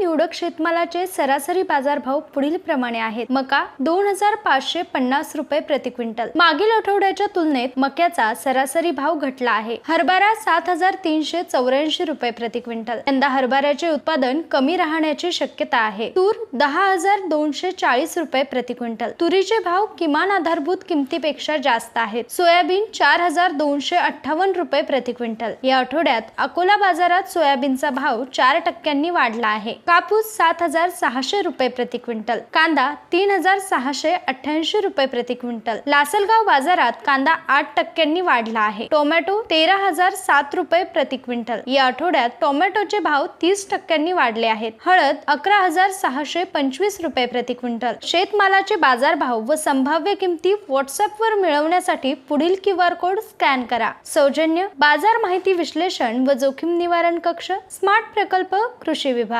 निवडक शेतमालाचे सरासरी बाजारभाव पुढील प्रमाणे आहेत. मका दोन हजार पाचशे पन्नास रुपये प्रति क्विंटल. मागील आठवड्याच्या तुलनेत मक्याचा सरासरी भाव घटला आहे. हरभरा सात हजार तीनशे चौऱ्याऐंशी रुपये प्रति क्विंटल. यंदा हरभऱ्याचे उत्पादन कमी राहण्याची शक्यता आहे. तूर दहा हजार दोनशे चाळीस रुपये प्रति क्विंटल. तुरीचे भाव किमान आधारभूत किमतीपेक्षा जास्त आहेत. सोयाबीन चार हजार दोनशे अठ्ठावन्न रुपये प्रति क्विंटल. या आठवड्यात अकोला बाजारात सोयाबीनचा भाव चार टक्क्यांनी वाढला आहे. कापूस सात हजार सहाशे रुपये प्रति क्विंटल कांदा तीन हजार सहाशे अठ्ठ्याऐंशी रुपये प्रति क्विंटल. लासलगाव बाजारात कांदा आठ टक्क्यांनी वाढला आहे. टोमॅटो तेरा हजार सात रुपये प्रति क्विंटल. या आठवड्यात टोमॅटोचे भाव तीस टक्क्यांनी वाढले आहेत. हळद अकरा हजार सहाशे पंचवीस रुपये प्रति क्विंटल. शेतमालाचे बाजारभाव व संभाव्य किमती व्हॉट्सअपवर मिळवण्यासाठी पुढील क्यू आर कोड स्कॅन करा. सौजन्य बाजार माहिती विश्लेषण व जोखीम निवारण कक्ष स्मार्ट प्रकल्प कृषी विभाग.